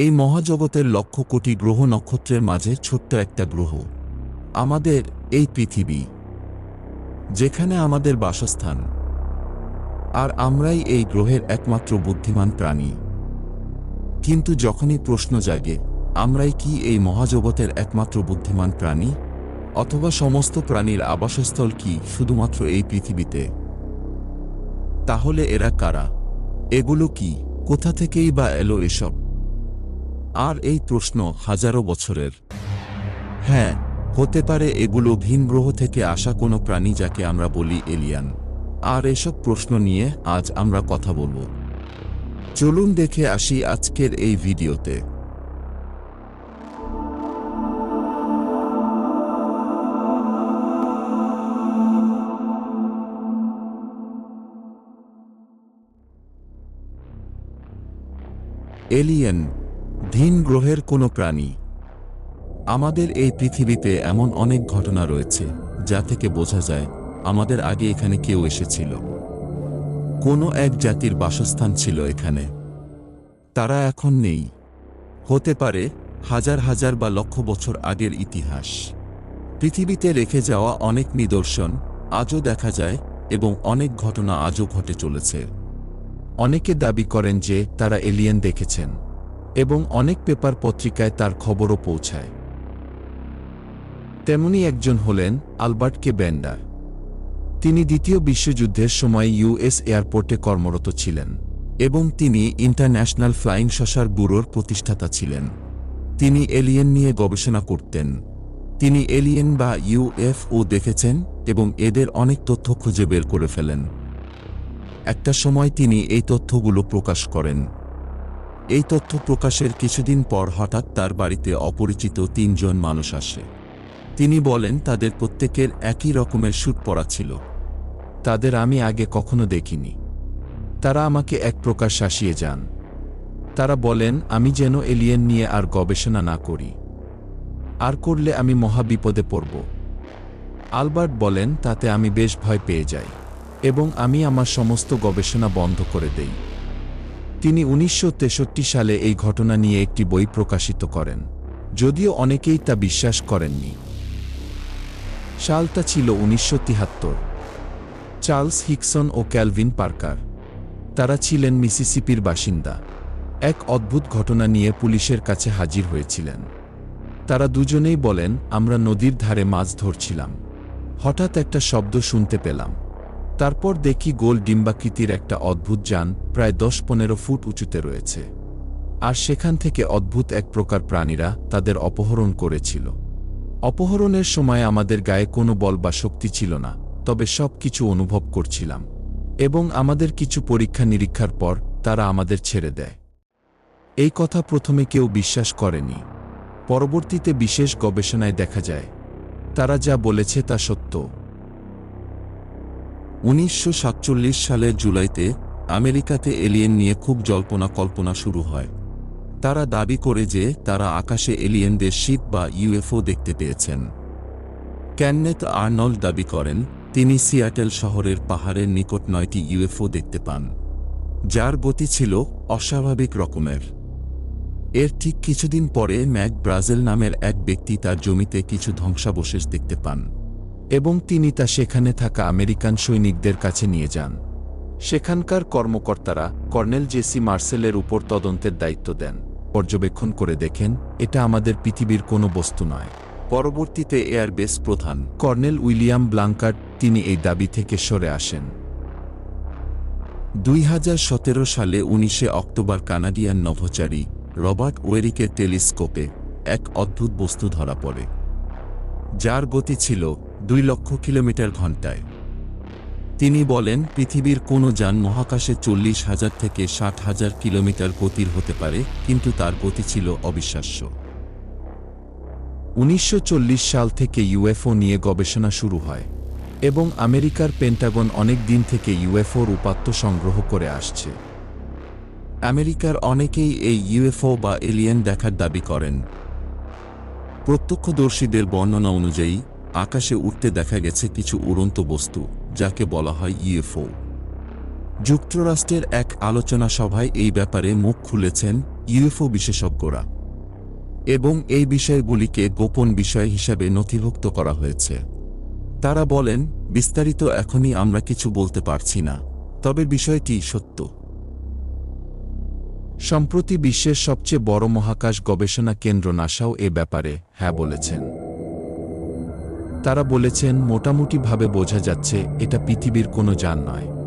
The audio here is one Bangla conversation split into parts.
এই মহাজগতের লক্ষ কোটি গ্রহ নক্ষত্রের মাঝে ছোট্ট একটা গ্রহ। আমাদের এই পৃথিবী, যেখানে আমাদের বাসস্থান। আর আমরাই এই গ্রহের একমাত্র বুদ্ধিমান প্রাণী। কিন্তু যখনই প্রশ্ন জাগে, আমরাই কি এই মহাজগতের একমাত্র বুদ্ধিমান প্রাণী? অথবা সমস্ত প্রাণীর আবাসস্থল কি শুধুমাত্র এই পৃথিবীতে? তাহলে এরা কারা? এগুলো কি? কোথা থেকেই বা এলো এসব? আর এই প্রশ্ন হাজারো বছরের। হ্যাঁ হতে পারে এগুলো ভিন গ্রহ থেকে আসা কোনো প্রাণী যাকে আমরা বলি এলিয়ান। আর এসব প্রশ্ন নিয়ে আজ আমরা কথা বলব। চলুন দেখে আসি আজকের এই ভিডিওতে। এলিয়েন ভিন গ্রহের কোনো প্রাণী। আমাদের এই পৃথিবীতে এমন অনেক ঘটনা রয়েছে, যা থেকে বোঝা যায় আমাদের আগে এখানে কেউ এসেছিল। কোনো এক জাতির বাসস্থান ছিল এখানে। তারা এখন নেই। হতে পারে হাজার হাজার বা লক্ষ বছর আগের ইতিহাস। পৃথিবীতে রেখে যাওয়া অনেক নিদর্শন আজও দেখা যায় এবং অনেক ঘটনা আজও ঘটে চলেছে। অনেকে দাবি করেন যে তারা এলিয়েন দেখেছেন। এবং অনেক পেপার পত্রিকায় তার খবরও পৌঁছায়। তেমনি একজন হলেন আলবার্ট কে ব্যান্ডার। তিনি দ্বিতীয় বিশ্বযুদ্ধের সময় ইউএস এয়ারপোর্টে কর্মরত ছিলেন এবং তিনি ইন্টারন্যাশনাল ফ্লাইং শশার ব্যুরোর প্রতিষ্ঠাতা ছিলেন। তিনি এলিয়েন নিয়ে গবেষণা করতেন। তিনি এলিয়েন বা ইউএফও দেখেছেন এবং এদের অনেক তথ্য খুঁজে বের করে ফেলেন। একটা সময় তিনি এই তথ্যগুলো প্রকাশ করেন। এই তথ্য প্রকাশের কিছুদিন পর হঠাৎ তার বাড়িতে অপরিচিত তিনজন মানুষ আসে। তিনি বলেন, তাদের প্রত্যেকের একই রকমের স্যুট পরা ছিল। তাদের আমি আগে কখনো দেখিনি। তারা আমাকে এক প্রকার শাসিয়ে যান। তারা বলেন, আমি যেন এলিয়েন নিয়ে আর গবেষণা না করি। আর করলে আমি মহাবিপদে পড়ব। আলবার্ট বলেন, তাতে আমি বেশ ভয় পেয়ে যাই এবং আমি আমার সমস্ত গবেষণা বন্ধ করে দেই। তিনি উনিশশো তেষট্টি সালে এই ঘটনা নিয়ে একটি বই প্রকাশিত করেন। যদিও অনেকেই তা বিশ্বাস করেননি। সালটা ছিল উনিশশো চার্লস হিকসন ও ক্যালভিন পার্কার। তারা ছিলেন মিসিসিপির বাসিন্দা। এক অদ্ভুত ঘটনা নিয়ে পুলিশের কাছে হাজির হয়েছিলেন। তারা দুজনেই বলেন, আমরা নদীর ধারে মাছ ধরছিলাম। হঠাৎ একটা শব্দ শুনতে পেলাম। তারপর দেখি গোল ডিম্বাকৃতির একটা অদ্ভুত যান প্রায় দশ পনেরো ফুট উঁচুতে রয়েছে। আর সেখান থেকে অদ্ভুত এক প্রকার প্রাণীরা তাদের অপহরণ করেছিল। অপহরণের সময় আমাদের গায়ে কোনো বল বা শক্তি ছিল না, তবে সব কিছু অনুভব করছিলাম। এবং আমাদের কিছু পরীক্ষা নিরীক্ষার পর তারা আমাদের ছেড়ে দেয়। এই কথা প্রথমে কেউ বিশ্বাস করেনি। পরবর্তীতে বিশেষ গবেষণায় দেখা যায়, তারা যা বলেছে তা সত্য। উনিশশো সাতচল্লিশ সালের জুলাইতে আমেরিকাতে এলিয়েন নিয়ে খুব জল্পনা কল্পনা শুরু হয়। তারা দাবি করে যে তারা আকাশে এলিয়েনদের শীত বা ইউএফও দেখতে পেয়েছেন। ক্যান্নেথ আর্নল্ড দাবি করেন, তিনি সিয়াটেল শহরের পাহাড়ের নিকট নয়টি ইউএফও দেখতে পান, যার গতি ছিল অস্বাভাবিক রকমের। এর ঠিক কিছুদিন পরে ম্যাক ব্রাজেল নামের এক ব্যক্তি তার জমিতে কিছু ধ্বংসাবশেষ দেখতে পান। এবং তিনি তা সেখানে থাকা আমেরিকান সৈনিকদের কাছে নিয়ে যান। সেখানকার কর্মকর্তারা কর্নেল জেসি মার্সেলের উপর তদন্তের দায়িত্ব দেন। পর্যবেক্ষণ করে দেখেন, এটা আমাদের পৃথিবীর কোনো বস্তু নয়। পরবর্তীতে এয়ারবেস প্রধান কর্নেল উইলিয়াম ব্লাঙ্কার্ট তিনি এই দাবি থেকে সরে আসেন। দুই হাজার সতেরো সালে উনিশে অক্টোবর কানাডিয়ান নভোচারী রবার্ট ওয়েরিকের টেলিস্কোপে এক অদ্ভুত বস্তু ধরা পড়ে, যার গতি ছিল দুই লক্ষ কিলোমিটার ঘন্টায় তিনি বলেন, পৃথিবীর কোনো যান মহাকাশে চল্লিশ হাজার থেকে ষাট হাজার কিলোমিটার গতির হতে পারে, কিন্তু তার গতি ছিল অবিশ্বাস্য। উনিশশো চল্লিশ সাল থেকে ইউএফও নিয়ে গবেষণা শুরু হয় এবং আমেরিকার পেন্টাগন অনেক দিন থেকে ইউএফওর উপাত্ত সংগ্রহ করে আসছে। আমেরিকার অনেকেই এই ইউএফও বা এলিয়েন দেখার দাবি করেন। প্রত্যক্ষদর্শীদের বর্ণনা অনুযায়ী আকাশে উঠতে দেখা গেছে কিছু উড়ন্ত বস্তু, যাকে বলা হয় ইউএফও। যুক্তরাষ্ট্রের এক আলোচনা সভায় এই ব্যাপারে মুখ খুলেছেন ইউএফও বিশেষজ্ঞরা এবং এই বিষয়গুলিকে গোপন বিষয় হিসাবে নথিভুক্ত করা হয়েছে। তারা বলেন, বিস্তারিত এখনই আমরা কিছু বলতে পারছি না, তবে বিষয়টি সত্য। সম্প্রতি বিশ্বের সবচেয়ে বড় মহাকাশ গবেষণা কেন্দ্র নাসাও এ ব্যাপারে হ্যাঁ বলেছেন। তারা বলেছেন, মোটামুটিভাবে বোঝা যাচ্ছে, এটা পৃথিবীর কোনো যান নয়।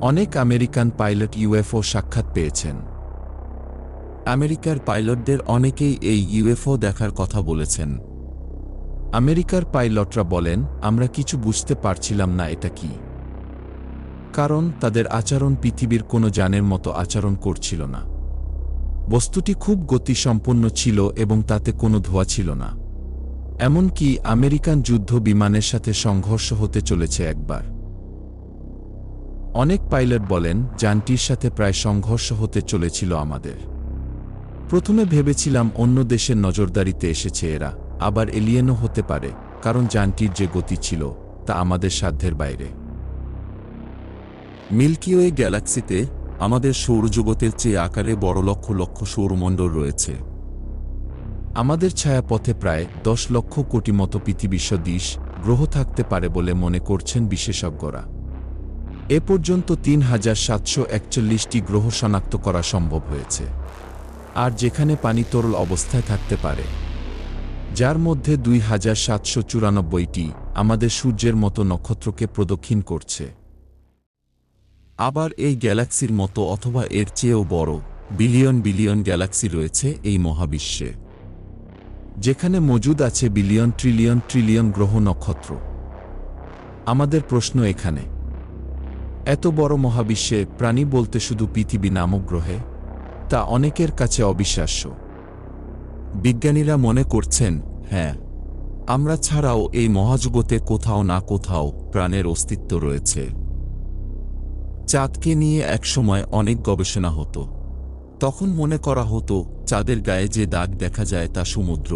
অনেক আমেরিকান পাইলট ইউএফও সাক্ষাৎ পেয়েছেন। আমেরিকার পাইলটদের অনেকেই এই ইউএফও দেখার কথা বলেছেন। আমেরিকার পাইলটরা বলেন, আমরা কিছু বুঝতে পারছিলাম না এটা কি। কারণ, তাদের আচরণ পৃথিবীর কোনো যানের মতো আচরণ করছিল না। বস্তুটি খুব গতিসম্পন্ন ছিল এবং তাতে কোনো ধোয়া ছিল না। এমনকি আমেরিকান যুদ্ধ বিমানের সাথে সংঘর্ষ হতে চলেছে একবার। অনেক পাইলট বলেন, যানটির সাথে প্রায় সংঘর্ষ হতে চলেছিল আমাদের। প্রথমে ভেবেছিলাম অন্য দেশের নজরদারিতে এসেছে এরা, আবার এলিয়েনও হতে পারে, কারণ যানটির যে গতি ছিল, তা আমাদের সাধ্যের বাইরে। মিল্কিওয়ে গ্যালাক্সিতে আমাদের সৌরজগতের চেয়ে আকারে বড় লক্ষ লক্ষ সৌরমণ্ডল রয়েছে। আমাদের ছায়াপথে প্রায় দশ লক্ষ কোটি মতো পৃথিবী দিশ গ্রহ থাকতে পারে বলে মনে করছেন বিশেষজ্ঞরা। এ পর্যন্ত তিন হাজার সাতশো একচল্লিশটি গ্রহ শনাক্ত করা সম্ভব হয়েছে। আর যেখানে পানি তরল অবস্থায় থাকতে পারে। যার মধ্যে দুই হাজার সাতশো চুরানব্বইটি আমাদের সূর্যের মতো নক্ষত্রকে প্রদক্ষিণ করছে। আবার এই গ্যালাক্সির মতো অথবা এর চেয়েও বড় বিলিয়ন বিলিয়ন গ্যালাক্সি রয়েছে এই মহাবিশ্বে। যেখানে মজুদ আছে বিলিয়ন, ট্রিলিয়ন ট্রিলিয়ন গ্রহ নক্ষত্র। আমাদের প্রশ্ন এখানে। এত বড় মহাবিশ্বে প্রাণী বলতে শুধু পৃথিবী নামক গ্রহে, তা অনেকের কাছে অবিশ্বাস্য। বিজ্ঞানীরা মনে করছেন হ্যাঁ আমরা ছাড়াও এই মহাজগতে কোথাও না কোথাও প্রাণের অস্তিত্ব রয়েছে। চাঁদকে নিয়ে একসময় অনেক গবেষণা হতো। তখন মনে করা হতো, চাঁদের গায়ে যে দাগ দেখা যায় তা সমুদ্র,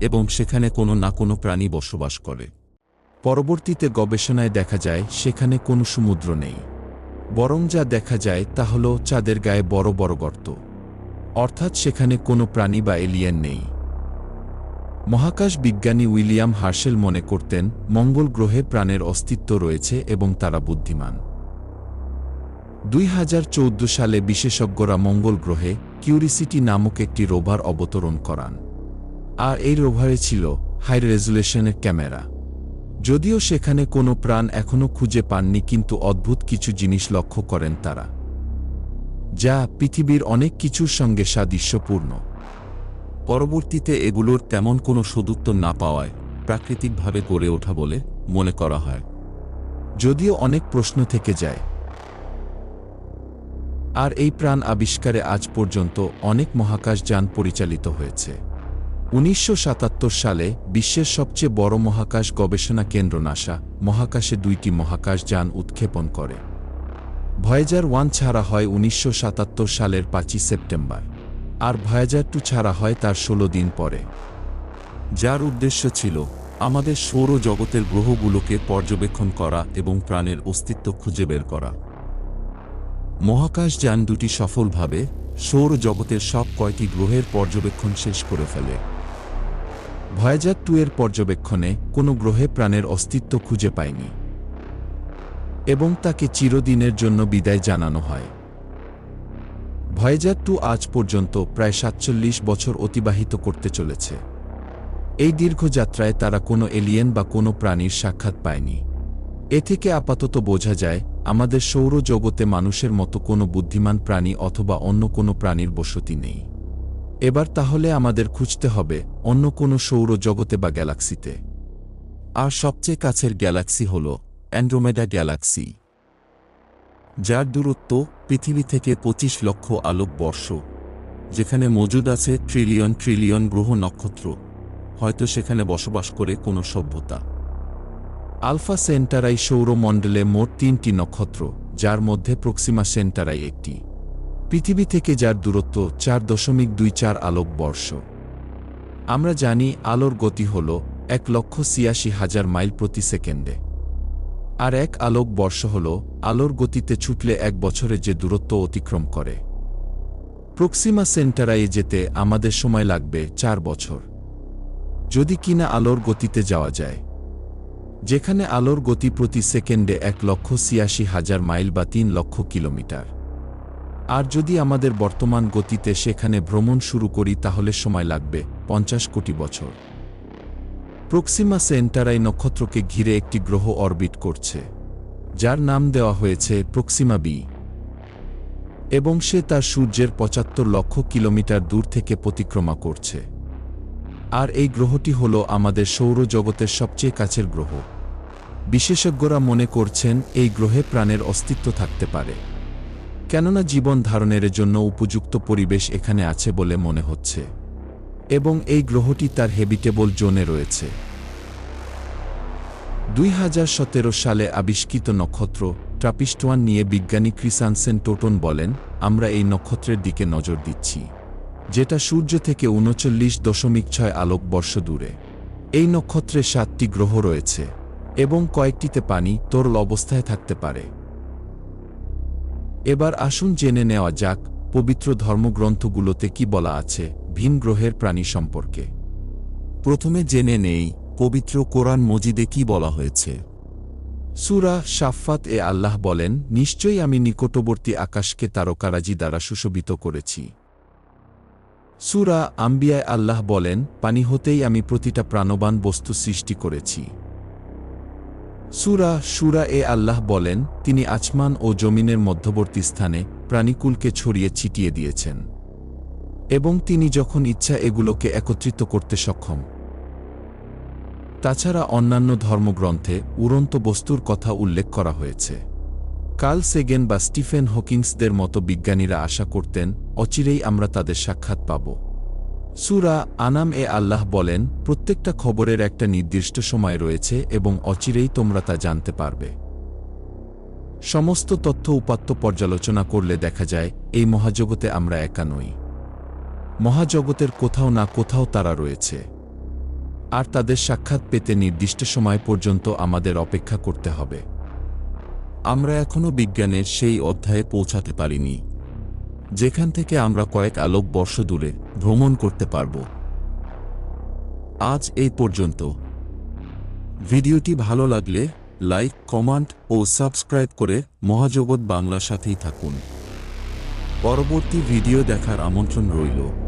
এবং সেখানে কোনো না কোনো প্রাণী বসবাস করে। পরবর্তীতে গবেষণায় দেখা যায়, সেখানে কোনো সমুদ্র নেই। বরং যা দেখা যায় তা হল চাঁদের গায়ে বড় বড় গর্ত অর্থাৎ সেখানে কোনো প্রাণী বা এলিয়েন নেই। মহাকাশ বিজ্ঞানী উইলিয়াম হার্শেল মনে করতেন, মঙ্গল গ্রহে প্রাণের অস্তিত্ব রয়েছে এবং তারা বুদ্ধিমান। দুই হাজার চৌদ্দ সালে বিশেষজ্ঞরা মঙ্গল গ্রহে কিউরিসিটি নামক একটি রোভার অবতরণ করান। আর এই রোভারে ছিল হাই রেজুলেশনের ক্যামেরা। যদিও সেখানে কোনো প্রাণ এখনও খুঁজে পাননি, কিন্তু অদ্ভুত কিছু জিনিস লক্ষ্য করেন তারা। যা পৃথিবীর অনেক কিছুর সঙ্গে সাদৃশ্যপূর্ণ। পরবর্তীতে এগুলোর তেমন কোনো সদুত্তর না পাওয়ায় প্রাকৃতিকভাবে গড়ে ওঠা বলে মনে করা হয়। যদিও অনেক প্রশ্ন থেকে যায় আর এই প্রাণ আবিষ্কারে আজ পর্যন্ত অনেক মহাকাশযান পরিচালিত হয়েছে। উনিশশো সাতাত্তর সালে বিশ্বের সবচেয়ে বড় মহাকাশ গবেষণা কেন্দ্র নাসা মহাকাশে দুইটি মহাকাশযান উৎক্ষেপণ করে। ভয়েজার ওয়ান ছাড়া হয় উনিশশো সাতাত্তর সালের পাঁচই সেপ্টেম্বর, আর ভয়েজার টু ছাড়া হয় তার ষোলো দিন পরে। যার উদ্দেশ্য ছিল আমাদের সৌর জগতের গ্রহগুলোকে পর্যবেক্ষণ করা এবং প্রাণের অস্তিত্ব খুঁজে বের করা। মহাকাশযান দুটি সফলভাবে সৌর জগতের সব কয়টি গ্রহের পর্যবেক্ষণ শেষ করে ফেলে। ভয়েজার টু এর পর্যবেক্ষণে কোনো গ্রহে প্রাণের অস্তিত্ব খুঁজে পায়নি এবং তাকে চিরদিনের জন্য বিদায় জানানো হয়। ভয়েজার টু আজ পর্যন্ত প্রায় সাতচল্লিশ বছর অতিবাহিত করতে চলেছে। এই দীর্ঘ যাত্রায় তারা কোনো এলিয়েন বা কোনো প্রাণীর সাক্ষাৎ পায়নি। এ থেকে আপাতত বোঝা যায় আমাদের সৌরজগতে মানুষের মতো কোনো বুদ্ধিমান প্রাণী অথবা অন্য কোনো প্রাণীর বসতি নেই। এবার তাহলে আমাদের খুঁজতে হবে অন্য কোনো সৌরজগতে বা গ্যালাক্সিতে। আর সবচেয়ে কাছের গ্যালাক্সি হল অ্যান্ড্রোমেডা গ্যালাক্সি, যার দূরত্ব পৃথিবী থেকে পঁচিশ লক্ষ আলোক বর্ষ, যেখানে মজুদ আছে ট্রিলিয়ন ট্রিলিয়ন গ্রহ নক্ষত্র, হয়তো সেখানে বসবাস করে কোনো সভ্যতা। আলফা সেন্টারাই সৌরমণ্ডলে মোট তিনটি নক্ষত্র, যার মধ্যে প্রক্সিমা সেন্টারাই একটি। পৃথিবী থেকে যার দূরত্ব চার দশমিক দুই চার আলোক বর্ষ। আমরা জানি আলোর গতি হল এক লক্ষ ছিয়াশি হাজার মাইল প্রতি সেকেন্ডে। আর এক আলোক বর্ষ হল আলোর গতিতে ছুটলে এক বছরে যে দূরত্ব অতিক্রম করে। প্রক্সিমা সেন্টারায় যেতে আমাদের সময় লাগবে চার বছর। যদি কিনা আলোর গতিতে যাওয়া যায়। যেখানে আলোর গতি প্রতি সেকেন্ডে এক লক্ষ ছিয়াশি হাজার মাইল বা তিন লক্ষ কিলোমিটার। আর যদি আমাদের বর্তমান গতিতে সেখানে ভ্রমণ শুরু করি তাহলে সময় লাগবে পঞ্চাশ কোটি বছর। প্রক্সিমা সেন্টারাই নক্ষত্রকে ঘিরে একটি গ্রহ অরবিট করছে, যার নাম দেওয়া হয়েছে প্রক্সিমা বি। এবং সে তার সূর্যের পঁচাত্তর লক্ষ কিলোমিটার দূর থেকে প্রতিক্রমা করছে। আর এই গ্রহটি হল আমাদের সৌরজগতের সবচেয়ে কাছের গ্রহ। বিশেষজ্ঞরা মনে করছেন এই গ্রহে প্রাণের অস্তিত্ব থাকতে পারে। কেননা জীবন ধারণের জন্য উপযুক্ত পরিবেশ এখানে আছে বলে মনে হচ্ছে। এবং এই গ্রহটি তার হেবিটেবল জোনে রয়েছে। দুই হাজার সতেরো সালে আবিষ্কৃত নক্ষত্র ট্রাপিস্টোয়ান নিয়ে বিজ্ঞানী ক্রিসানসেন টোটন বলেন, আমরা এই নক্ষত্রের দিকে নজর দিচ্ছি। যেটা সূর্য থেকে উনচল্লিশ দশমিক ছয় আলোকবর্ষ দূরে। এই নক্ষত্রে সাতটি গ্রহ রয়েছে, এবং কয়েকটিতে পানি তরল অবস্থায় থাকতে পারে। এবার আসুন জেনে নেওয়া যাক, পবিত্র ধর্মগ্রন্থগুলোতে কি বলা আছে ভিন গ্রহের প্রাণী সম্পর্কে। প্রথমে জেনে নেই, পবিত্র কোরআন মজিদে কি বলা হয়েছে। সুরা সাফাত এ আল্লাহ বলেন, নিশ্চয়ই আমি নিকটবর্তী আকাশকে তারকারাজি দ্বারা সুশোভিত করেছি। সুরা আম্বিয়ায় আল্লাহ বলেন, পানি হতেই আমি প্রতিটা প্রাণবান বস্তু সৃষ্টি করেছি। সুরা সুরা এ আল্লাহ বলেন, তিনি আচমান ও জমিনের মধ্যবর্তী স্থানে প্রাণীকুলকে ছড়িয়ে ছিটিয়ে দিয়েছেন। এবং তিনি যখন ইচ্ছা এগুলোকে একত্রিত করতে সক্ষম। তাছাড়া অন্যান্য ধর্মগ্রন্থে উড়ন্ত বস্তুর কথা উল্লেখ করা হয়েছে। কার্ল সেগেন বা স্টিফেন হকিংসদের মতো বিজ্ঞানীরা আশা করতেন, অচিরেই আমরা তাদের সাক্ষাৎ পাব। সুরা আনাম এ আল্লাহ বলেন, প্রত্যেকটা খবরের একটা নির্দিষ্ট সময় রয়েছে এবং অচিরেই তোমরা তা জানতে পারবে। সমস্ত তথ্য উপাত্ত পর্যালোচনা করলে দেখা যায়, এই মহাজগতে আমরা একা নই। মহাজগতের কোথাও না কোথাও তারা রয়েছে। আর তাদের সাক্ষাৎ পেতে নির্দিষ্ট সময় পর্যন্ত আমাদের অপেক্ষা করতে হবে। আমরা এখনও বিজ্ঞানের সেই অধ্যায়ে পৌঁছাতে পারিনি। যেখান থেকে আমরা কয়েক আলোক বর্ষ দূরে ভ্রমণ করতে পারব। আজ এই পর্যন্ত। ভিডিওটি ভালো লাগলে লাইক, কমেন্ট ও সাবস্ক্রাইব করে মহাজগৎ বাংলার সাথেই থাকুন। পরবর্তী ভিডিও দেখার আমন্ত্রণ রইল।